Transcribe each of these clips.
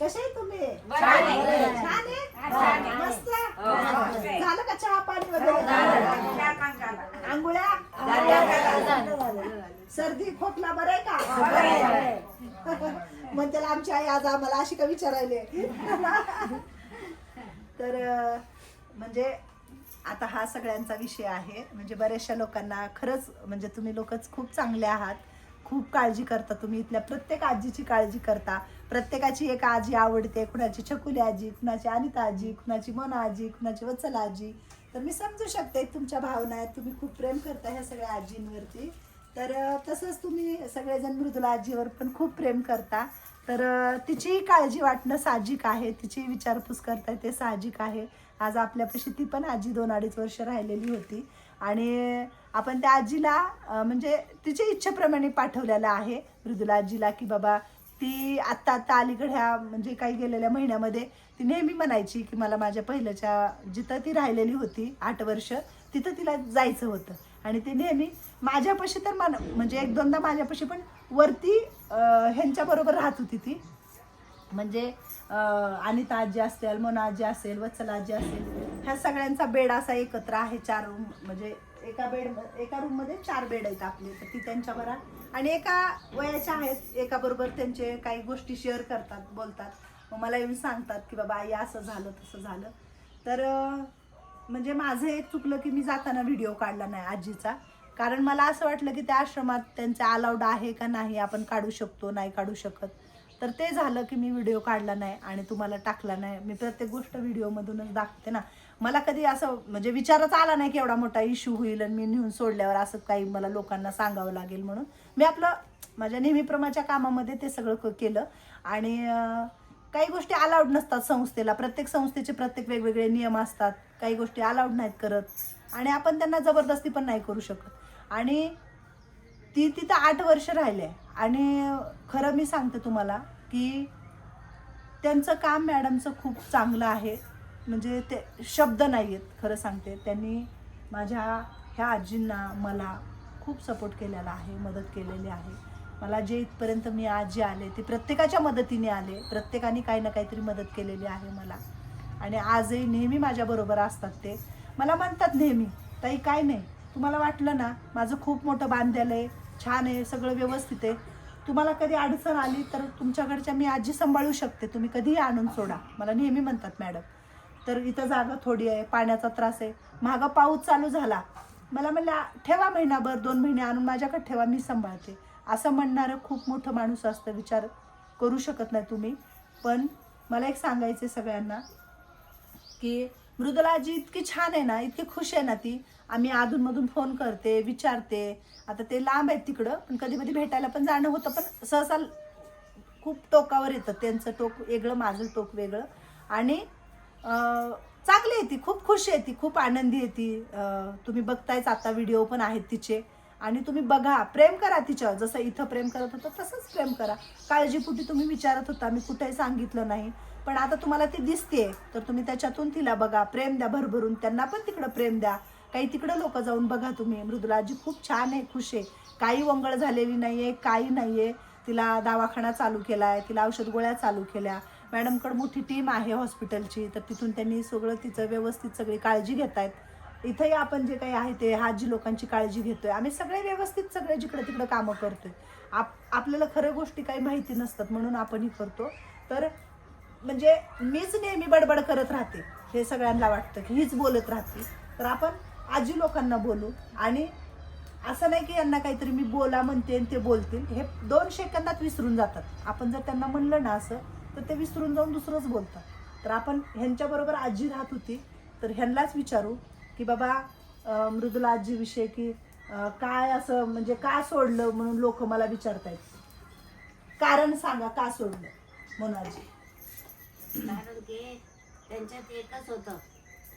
कसे तुम्ही? छान आहे. मस्त. हो, मस्त. झालं का चहा पाणी वगैरे? आंघोळ्या? सर्दी खोकला बरं आहे का? मग त्याला आमची आई आज आम्हाला अशी का विचारायले? तर म्हणजे आता हा सगळ्यांचा विषय आहे. म्हणजे बऱ्याचशा लोकांना खरंच म्हणजे तुम्ही लोकच खूप चांगले आहात. खूप काळजी करता तुम्ही. इथल्या प्रत्येक आजीची काळजी करता. प्रत्येकाची एक आजी आवडते कुणाची छकुली आजी कुणाची अनिता आजी कुणाची मोना आजी कुणाची वचल आजी. तर मी समजू शकते तुमच्या भावना आहेत. तुम्ही खूप प्रेम करता ह्या सगळ्या आजींवरती. तर तसंच तुम्ही सगळेजण मृदुला आजीवर पण खूप प्रेम करता. तर तिचीही काळजी वाटणं साहजिक आहे. तिचीही विचारपूस करताय ते साहजिक आहे. आज आपल्यापाशी ती पण आजी दोन अडीच वर्ष राहिलेली होती. आणि आपण त्या आजीला म्हणजे तिच्या इच्छेप्रमाणे पाठवलेलं आहे. मृदुला आजीला की बाबा ती आत्ता आत्ता अलीकडे म्हणजे काही गेलेल्या महिन्यामध्ये ती नेहमी म्हणायची की मला माझ्या पहिल्याच्या जिथं ती राहिलेली होती आठ वर्ष तिथं तिला जायचं होतं. आणि ती नेहमी माझ्यापाशी तर मन म्हणजे एक दोनदा माझ्यापाशी पण वरती ह्यांच्याबरोबर राहत होती ती. म्हणजे अनिता आजी असेल मोना आजी असेल वत्सला आजी असेल ह्या सगळ्यांचा बेड असा एकत्र आहे चार रूम म्हणजे एका बेड एका रूममध्ये चार बेड आहेत आपले. तर ती त्यांच्या बरा आणि एका वयाच्या आहेत एका बरोबर त्यांचे काही गोष्टी शेअर करतात बोलतात. मग मला येऊन सांगतात की बाबा आई असं झालं तसं झालं. तर म्हणजे माझं एक चुकलं की मी जाताना व्हिडिओ काढला नाही आजीचा. कारण मला असं वाटलं की त्या आश्रमात त्यांचा अलाउड आहे का नाही आपण काढू शकतो नाही काढू शकत. तर ते झालं की मी व्हिडिओ काढला नाही आणि तुम्हाला टाकला नाही. मी प्रत्येक गोष्ट व्हिडिओमधूनच दाखवते ना. मला कधी असं म्हणजे विचारच आला नाही की एवढा मोठा इश्यू होईल आणि मी नेऊन सोडल्यावर असं काही मला लोकांना सांगावं लागेल म्हणून. मी आपलं माझ्या नेहमीप्रमाच्या कामामध्ये ते सगळं क- केलं. आणि काही गोष्टी अलाउड नसतात संस्थेला. प्रत्येक संस्थेचे प्रत्येक वेगवेगळे नियम असतात. काही गोष्टी अलाउड नाहीत करत. आणि आपण त्यांना जबरदस्ती पण नाही करू शकत. आणि ती तिथं आठ वर्ष राहिले. आणि खरं मी सांगते तुम्हाला की त्यांचं काम मॅडमचं खूप चांगलं आहे. म्हणजे ते शब्द नाही आहेत खरं सांगते. त्यांनी माझ्या ह्या आजींना मला खूप सपोर्ट केलेला आहे मदत केलेली आहे. मला जे इथपर्यंत मी आज जे आले ते प्रत्येकाच्या मदतीने आले. प्रत्येकाने काही ना काहीतरी मदत केलेली आहे मला. आणि आजही नेहमी माझ्याबरोबर असतात ते. मला म्हणतात नेहमी ताई काय नाही. तुम्हाला वाटलं ना माझं खूप मोठं बांधलेलं आहे छान आहे सगळं व्यवस्थित आहे. तुम्हाला कधी अडचण आली तर तुमच्याकडच्या मी आजी सांभाळू शकते. तुम्ही कधीही आणून सोडा. मला नेहमी म्हणतात मॅडम तर इथं जागा थोडी आहे पाण्याचा त्रास आहे. मागं पाऊस चालू झाला. मला म्हणलं ठेवा महिनाभर दोन महिने आणून माझ्याकडे ठेवा मी सांभाळते. असं म्हणणारं खूप मोठं माणूस असतं विचार करू शकत नाही तुम्ही. पण मला एक सांगायचं सगळ्यांना की मृदुलाजी इतकी छान आहे ना इतकी खुश आहे ना ती. आम्ही अधूनमधून फोन करते विचारते. आता ते लांब आहेत तिकडं पण कधी कधी भेटायला पण जाणं होतं पण सहसा खूप टोकावर येतं. त्यांचं टोक वेगळं माझं टोक वेगळं. आणि चांगली आहे ती. खूप खुश आहे ती. खूप आनंदी आहे ती. तुम्ही बघतायच आता व्हिडिओ पण आहेत तिचे. आणि तुम्ही बघा प्रेम करा तिच्यावर. जसं इथं प्रेम करत होतं तसंच प्रेम करा. काळजीपुटी तुम्ही विचारत होता मी कुठेही सांगितलं नाही. पण आता तुम्हाला ती दिसते तर तुम्ही त्याच्यातून तिला बघा प्रेम द्या भरभरून. त्यांना पण तिकडं प्रेम द्या. काही तिकडं लोक जाऊन बघा तुम्ही. मृदुलाजी खूप छान आहे खुश आहे. काही वंगळ झालेली नाही आहे काही नाही आहे तिला दवाखाना चालू केला आहे तिला औषध गोळ्या चालू केल्या. मॅडमकडे मोठी टीम आहे हॉस्पिटलची तर तिथून त्यांनी सगळं तिचं व्यवस्थित सगळी काळजी घेत आहेत. इथंही आपण जे काही आहे ते हाजी लोकांची काळजी घेतोय. आम्ही सगळे व्यवस्थित सगळे जिकडे तिकडे कामं करतोय. आप आपल्याला खऱ्या गोष्टी काही माहिती नसतात म्हणून आपणही करतो. तर म्हणजे मीच नेहमी बडबड करत राहते. हे सगळ्यांना वाटतं की हीच बोलत राहते. तर आपण आजी लोकांना बोलू आणि असं नाही की यांना काहीतरी मी बोला म्हणते आणि ते बोलतील. हे दोन सेकंदात विसरून जातात. आपण जर त्यांना म्हणलं ना असं तर ते विसरून जाऊन दुसरंच बोलतात. तर आपण ह्यांच्याबरोबर आजी राहत होती तर ह्यांनाच विचारू की बाबा मृदुला आजीविषयी की काय असं म्हणजे का सोडलं म्हणून लोक मला विचारतायत. कारण सांगा का सोडलं म्हणून आजी. कारण की त्यांच्यात एकच होतं.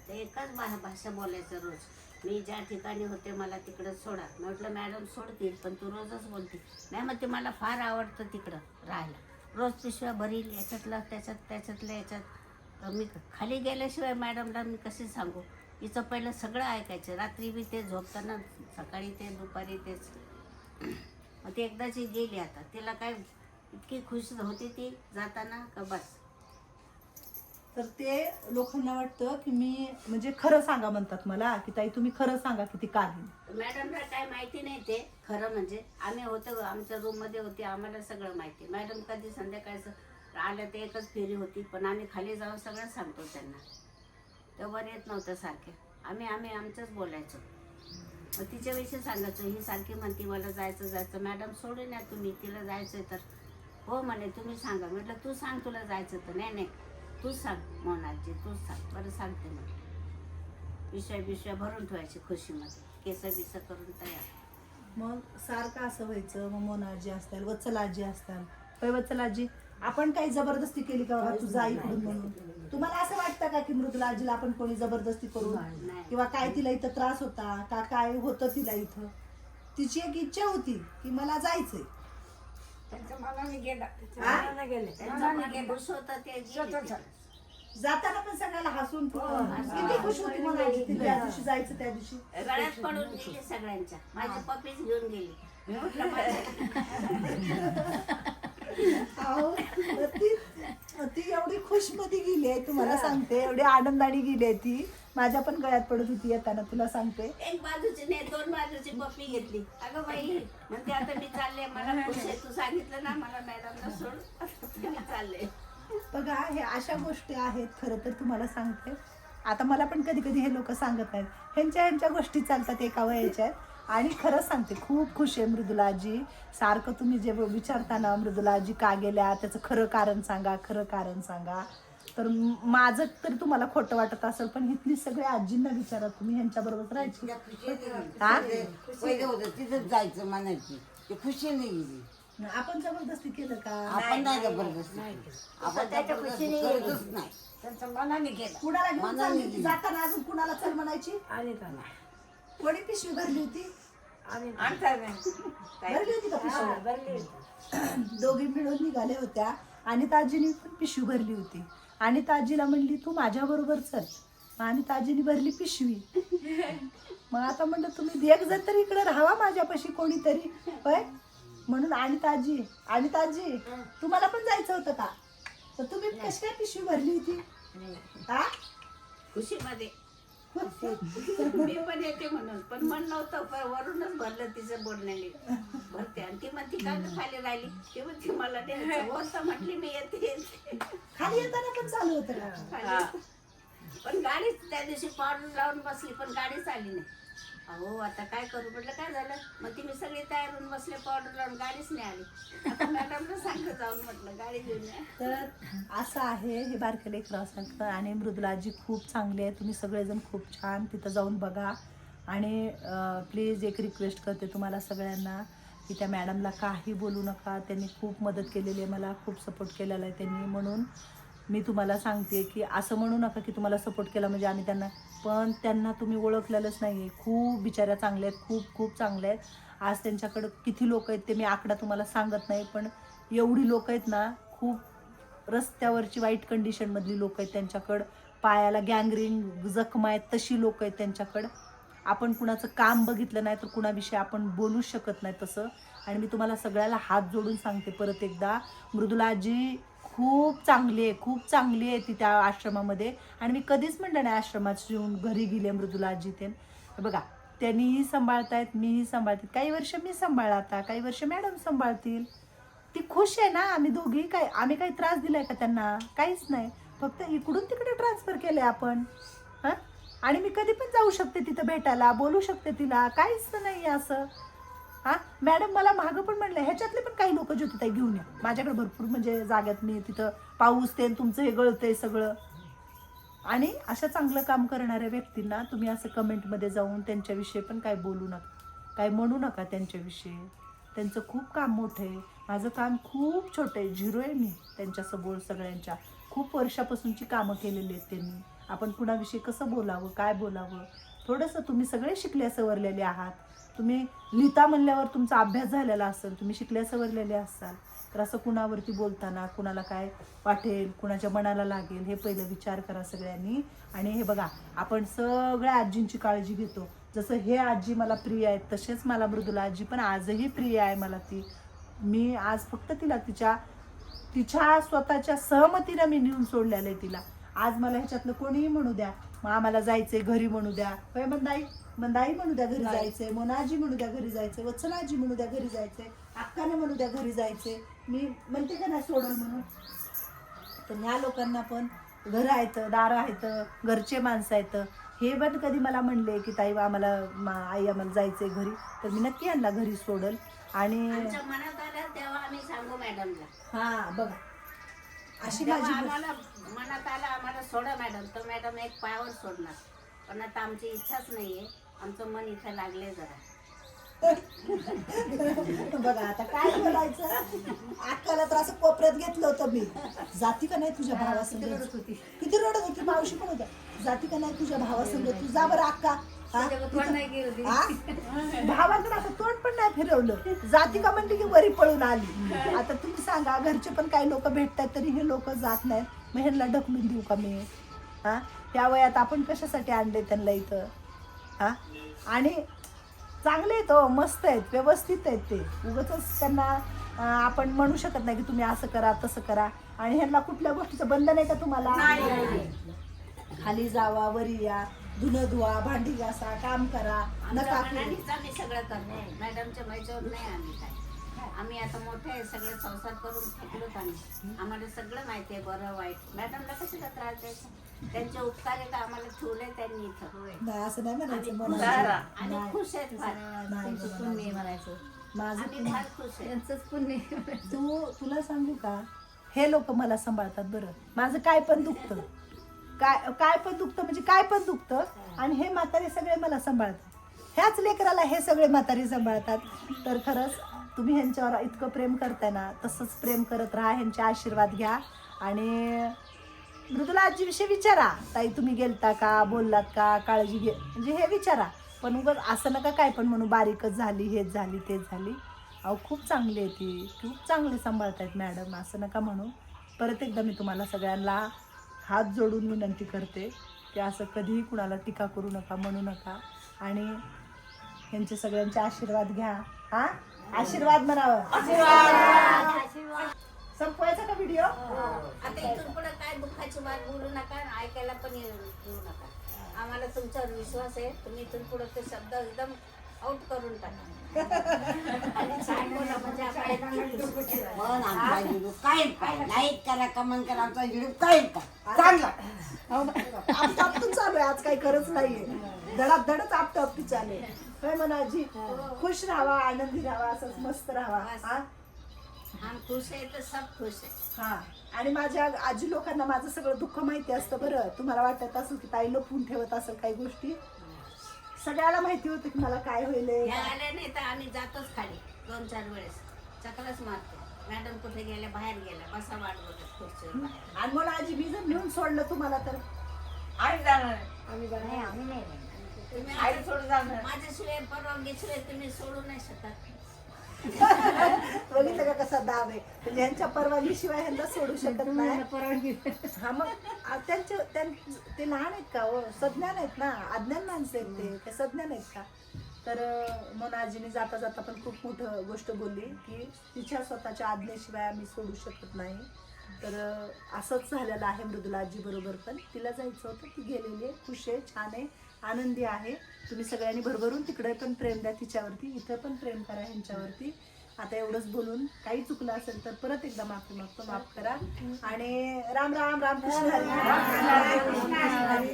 ते एकच भा- भाषा बोलायचं रोज. मी ज्या ठिकाणी होते मला तिकडं सोडा. म्हटलं मॅडम सोडतील पण तू रोजच बोलते. नाही मग ते मला फार आवडतं तिकडं राहायला. रोज पिशव्या भरील याच्यातलं त्याच्यात त्याच्यातलं याच्यात. मी खाली गेल्याशिवाय मॅडमला मी कसे सांगू? हिचं पहिलं सगळं ऐकायचं. रात्री बी ते झोपताना सकाळी ते दुपारी तेच. मग ती एकदाची गेली आता. तिला काय इतकी खुश होती ती जाताना का बस? तर ते लोकांना वाटतं की मी म्हणजे खरं सांगा म्हणतात मला की ताई तुम्ही खरं सांगा की ती काही मॅडमला काय माहिती नाही ते. खरं म्हणजे आम्ही होतो आमच्या रूममध्ये होते आम्हाला सगळं माहिती. मॅडम कधी संध्याकाळचं आल्या ते एकच फेरी होती पण आम्ही खाली जाऊन सगळं सांगतो त्यांना. तेव्हा येत नव्हतं सारखे. आम्ही आम्ही आमचंच बोलायचो. मग तिच्याविषयी सांगायचो ही सारखी म्हणते मला जायचं जायचं. मॅडम सोडून या तुम्ही तिला जायचं तर. हो म्हणे तुम्ही सांगा. म्हटलं तू सांग तुला जायचं तर. नाही नाही. तूच सांग मोनाजी तूच सांग. बरं सांगते मग. पिशव्या बिशव्या भरून ठेवायची खुशीमध्ये. केस बिस करून तयार. मग सारखं असं व्हायचं मग मोनाजी असतात वत्सलाजी असतात होय वत्सलाजी आपण काही जबरदस्ती केली का बाबा तुझा इकडून म्हणून? तुम्हाला असं वाटतं का की मृदुलाजीला आपण कोणी जबरदस्ती करून नाही. किंवा काय तिला इथं त्रास होता का काय होतं तिला इथं? तिची एक इच्छा होती की मला जायचंय. त्यांच्या मनाने गेला. हा? मनाने गेले. त्यांचं मनाने मन गेले. खुश होतं ते गेले. स्वतःच. तिकडे. जाताना पण सगळ्याला हसून हो, किती खुश होती ती त्या दिवशी जायचं त्या दिवशी. गळ्यात पडून गेली सगळ्यांच्या. माझी पप्पीच घेऊन गेली. मी म्हटलं माझ्या- अहो, ती ती एवढी खुशमध्ये गेली आहे तुम्हाला सांगते. एवढी आनंदाने गेली आहे ती. माझ्या पण गळ्यात पडत होती येताना तुला सांगते. एक बाजूची नाही दोन बाजूची पप्पी घेतली. अगं बाई म्हणते आता मी चालले मला खुश आहे तू सांगितलं ना मला मॅडमला सोड. मी चालले. बघा हे अशा गोष्टी आहेत खरं तर तुम्हाला सांगते. आता मला पण कधी कधी हे लोक सांगत आहेत ह्यांच्या ह्यांच्या गोष्टी चालतात एका वयाच्या. आणि खरंच सांगते खूप खुश आहे मृदुलाजी. सारखं तुम्ही जे विचारता ना मृदुलाजी का गेल्या त्याचं खरं कारण सांगा खरं कारण सांगा. तर माझं तरी तुम्हाला खोटं वाटत असेल पण इथली सगळ्या आजींना विचारा तुम्ही ह्यांच्या बरोबर राहायची जायचं म्हणायची. ते खुशीने गेली. आपण जबरदस्ती केलं का? आपण नाही जबरदस्ती आपण त्याच्या खुशीने करतच नाही. त्यांच्या मनाने गेला कुणाला घेऊन चालली. जाताना अजून कुणाला चल म्हणायची? आणि कोणी पिशवी भरली होती? आणि भरली होती का पिशवी. दोघी मिळून निघाल्या होत्या. आणि ताजीने पण पिशवी भरली होती. आणि ताजीला म्हणली तू माझ्या बरोबर चल. आणि ताजीने भरली पिशवी. मग आता म्हणलं तुम्ही एक जण तरी इकडे राहावा माझ्यापाशी कोणीतरी. होय? म्हणून आणि ताजी आणि ताजी तुम्हाला पण जायचं होतं का? तर तुम्ही कशी काय पिशवी भरली होती? हा खुशीमध्ये मी पण येते म्हणून. पण मन नव्हतं पण वरूनच भरलं तिचं बोलण्याने भरते आणि ती म्हणती का गं खाली राहिली? ती म्हणती मला द्यायचं हो तर म्हटली मी येते येते. खाली येताना पण चालू होतं खाली. पण गाडीच त्या दिवशी पावडर लावून बसली पण गाडीच आली नाही. अहो आता काय करू? म्हटलं काय झालं? मग ती मी सगळी तयार होऊन बसले पावडर लावून गाडीच नाही आली आता मॅडमला सांगत जाऊन म्हटलं गाडी घेऊन या. तर असं आहे हे बारके लेकरं सांगतं आणि मृदुलाजी खूप चांगली आहे तुम्ही सगळेजण खूप छान तिथं जाऊन बघा. आणि प्लीज एक रिक्वेस्ट करते तुम्हाला सगळ्यांना की त्या मॅडमला काही बोलू नका. त्यांनी खूप मदत केलेली आहे मला खूप सपोर्ट केलेला आहे त्यांनी. म्हणून मी तुम्हाला सांगते की असं म्हणू नका की तुम्हाला सपोर्ट केला म्हणजे आम्ही त्यांना पण त्यांना तुम्ही ओळखलेलंच नाही आहे खूप बिचाऱ्या चांगल्या आहेत खूप खूप चांगल्या आहेत. आज त्यांच्याकडं किती लोक आहेत ते मी आकडा तुम्हाला सांगत नाही पण एवढी लोक आहेत ना खूप रस्त्यावरची वाईट कंडिशनमधली लोक आहेत त्यांच्याकडं. पायाला गँग्रीन जखमा आहेत तशी लोक आहेत त्यांच्याकडं. आपण कुणाचं काम बघितलं नाही तर कुणाविषयी आपण बोलू शकत नाही तसं. आणि मी तुम्हाला सगळ्याला हात जोडून सांगते परत एकदा. मृदुलाजी खूप चांगली आहे खूप चांगली आहे ती त्या आश्रमामध्ये. आणि मी कधीच म्हणलं नाही आश्रमात येऊन घरी गेले मृदुलाजी ते बघा त्यांनीही सांभाळतायत मीही सांभाळते. काही वर्ष मी सांभाळला आता काही वर्ष मॅडम सांभाळतील. ती खुश आहे ना आम्ही दोघी काय आम्ही काही त्रास दिलाय का त्यांना? काहीच नाही. फक्त इकडून तिकडे ट्रान्सफर केले आपण. हां? आणि मी कधी पण जाऊ शकते तिथं भेटायला बोलू शकते तिला. काहीच नाही असं. हां? मॅडम मला मागं पण म्हणलं ह्याच्यातले पण काही लोक ज्योतिताई घेऊन या. माझ्याकडे भरपूर म्हणजे जाग्यात मी तिथं पाऊस ते तुमचं हे गळतंय सगळं. आणि अशा चांगलं काम करणाऱ्या व्यक्तींना तुम्ही असं कमेंटमध्ये जाऊन त्यांच्याविषयी पण काय बोलू नका. काय म्हणू नका त्यांच्याविषयी. त्यांचं खूप काम मोठं आहे. माझं काम खूप छोटं आहे. झिरो आहे मी त्यांच्यासमोर सगळ्यांच्या. खूप वर्षापासूनची कामं केलेली आहेत त्यांनी. आपण कुणाविषयी कसं बोलावं काय बोलावं? थोडंसं तुम्ही सगळे शिकल्या सवरलेले आहात. तुम्ही लिहिता म्हणल्यावर तुमचा अभ्यास झालेला असेल तुम्ही शिकल्या सवरलेले असाल तर असं कुणावरती बोलताना कुणाला काय वाटेल कुणाच्या मनाला लागेल हे पहिलं विचार करा सगळ्यांनी. आणि हे बघा आपण सगळ्या आजींची काळजी घेतो. जसं हे आजी मला प्रिय आहेत तसेच मला मृदुला आजी पण आजही प्रिय आहे मला ती. मी आज फक्त तिला तिच्या तिच्या स्वतःच्या सहमतीनं मी नेऊन सोडलेलं आहे तिला. आज मला ह्याच्यातलं कोणीही म्हणू द्या. मग आम्हाला जायचंय घरी म्हणू द्या. होय मंदाई? मंदाई म्हणू द्या घरी जायचंय. मोनाजी म्हणू द्या घरी जायचंय. वत्सलाजी म्हणू द्या घरी जायचंय. अक्काने म्हणू द्या घरी जायचंय. मी म्हणते का नाही सोडल म्हणून? तर ह्या लोकांना पण घर आहेत दारं आहेत घरचे माणसं आहेत. हे पण कधी मला म्हणले की ताई आम्हाला आई आम्हाला जायचंय घरी. तर मी नक्की यांना घरी सोडल. आणि हा बघा. अशी माझी आम्हाला मनात आलं आम्हाला सोडा मॅडम तर मॅडम एक पायावर सोडणार. पण आता आमची इच्छाच नाहीये. आमचं मन इथं लागले जरा. बघा आता काय बोलायचं? अक्काला तर असं कोपऱ्यात घेतलं होतं मी. जाती का नाही तुझ्या भावासंग किती रडत होती? मावशी पण होत्या. जाती का नाही तुझ्या भावासंग तू जा बरं अक्का? भावाकडे असं तोंड पण नाही फिरवलं. जाती का म्हणली की वरी पळून आली. आता तुम्ही सांगा घरचे पण काही लोक भेटतात तरी हे लोक जात नाहीत. मग ह्यांना ढकलून देऊ का मी? हा? त्या वयात आपण कशासाठी आणले त्यांना इथं? हा? आणि चांगले आहेत हो मस्त आहेत व्यवस्थित आहेत ते. उगाच त्यांना आपण म्हणू शकत नाही की तुम्ही असं करा तसं करा. आणि ह्यांना कुठल्या गोष्टीचं बंधन आहे का तुम्हाला? खाली जावा वरी या. धुणं धुवा भांडी घासा काम करा नका करू. आम्ही सगळं करतो मॅडमच्या माहितीवर नाही आम्ही काय. आम्ही आता मोठे आहे सगळे संसार करून फेकलोच आम्ही. आम्हाला सगळं माहिती आहे बरं वाईट. मॅडमला कशाला त्रास द्यायचा? त्यांचे उपकार आहे का? आम्हाला ठेवले त्यांनी इथं. नाही असं नाही म्हणायचं आणि मनाला. आणि खुश आहेत फार. नाही बाबा. माझं आम्ही फार खुश आहे. तू तुला सांगू का? हे लोक मला सांभाळतात बरं. माझं काय पण दुखतं. काय काय पण दुखतं म्हणजे काय पण दुखतं आणि हे म्हातारे सगळे मला सांभाळतात. ह्याच लेकराला हे सगळे म्हातारे सांभाळतात. तर खरंच तुम्ही ह्यांच्यावर इतकं प्रेम करताय ना तसंच प्रेम करत राहा ह्यांचे आशीर्वाद घ्या. आणि मृदुला आजीविषयी विचारा ताई तुम्ही गेलता का? बोललात का? काळजी घे. म्हणजे हे विचारा. पण उगाच असं नका काय पण म्हणू बारीकच झाली हेच झाली तेच झाली. अहो खूप चांगली आहे ती. खूप चांगली सांभाळत आहेत मॅडम असं नका म्हणू. परत एकदा मी तुम्हाला सगळ्यांना हात जोडून विनंती करते की असं कधीही कुणाला टीका करू नका म्हणू नका. आणि ह्यांचे सगळ्यांचे आशीर्वाद घ्या. हा? आशीर्वाद म्हणावं. संपवायचा का व्हिडिओ आता इथून पुढे काय दुःखाची बात बोलू नका आणि ऐकायला पण येऊ येऊ नका. आम्हाला तुमच्यावर विश्वास आहे. तुम्ही इथून पुढे ते शब्द एकदम आउट करून टाका. आणि छान बोला आपल्याला पण आमचा हिडू कायम काय लाईक करा कमेंट करा आमचा हिडू कायम का चांगला आपटा आपटून चालू आहे आज काही खरंच नाहीये धडात धडच आपटा आपटी चालू आहे काय म्हणा आजी खुश राहावा आनंदी राहावा असंच मस्त राहावा हा हम खुश आहे तर सब खुश आहे. हा. आणि माझ्या आजी लोकांना माझं सगळं दुःख माहिती असतं बरं. तुम्हाला वाटत असेल की ताई लपून ठेवत असेल काही गोष्टी. सगळ्याला माहिती होतं की मला काय होईल. या आल्या नाही तर आम्ही जातोच खाली दोन चार वेळेस. चक्रच मारतो. मॅडम कुठे गेल्या बाहेर गेल्या बसा वाट बघत खुर्चीवर बाहेर. आणि मला आजी मी जर नेऊन सोडलं तुम्हाला तर? आम्ही जाणार तुम्ही आई सोडून जाणार माझ्याशिवाय परवानगीशिवाय तुम्ही सोडू नाही शकत. बघितलं का कसा दाब आहे? म्हणजे ह्यांच्या परवानगीशिवाय ह्यांना सोडू शकत नाही. हा मग त्यांचे त्यां- ते लहान आहेत का हो? सज्ञान आहेत ना? अज्ञान माणसं आहेत ते. ते सज्ञान आहेत का? तर म्हणून आजीने जाता जाता पण खूप मोठं गोष्ट बोलली की तिच्या स्वतःच्या आज्ञेशिवाय आम्ही सोडू शकत नाही. तर असंच झालेलं आहे मृदुला आजी बरोबर पण. तिला जायचं होतं ती गेलेली आहे. खुश आहे छान आहे. आनंदी आहे. तुम्ही सगळ्यांनी भरभरून तिकडे पण प्रेम द्या तिच्यावरती इथं पण प्रेम करा ह्यांच्यावरती. आता एवढंच बोलून काही चुकलं असेल तर परत एकदा माफी मागतो माफ करा. आणि राम राम राम कृष्ण हरी.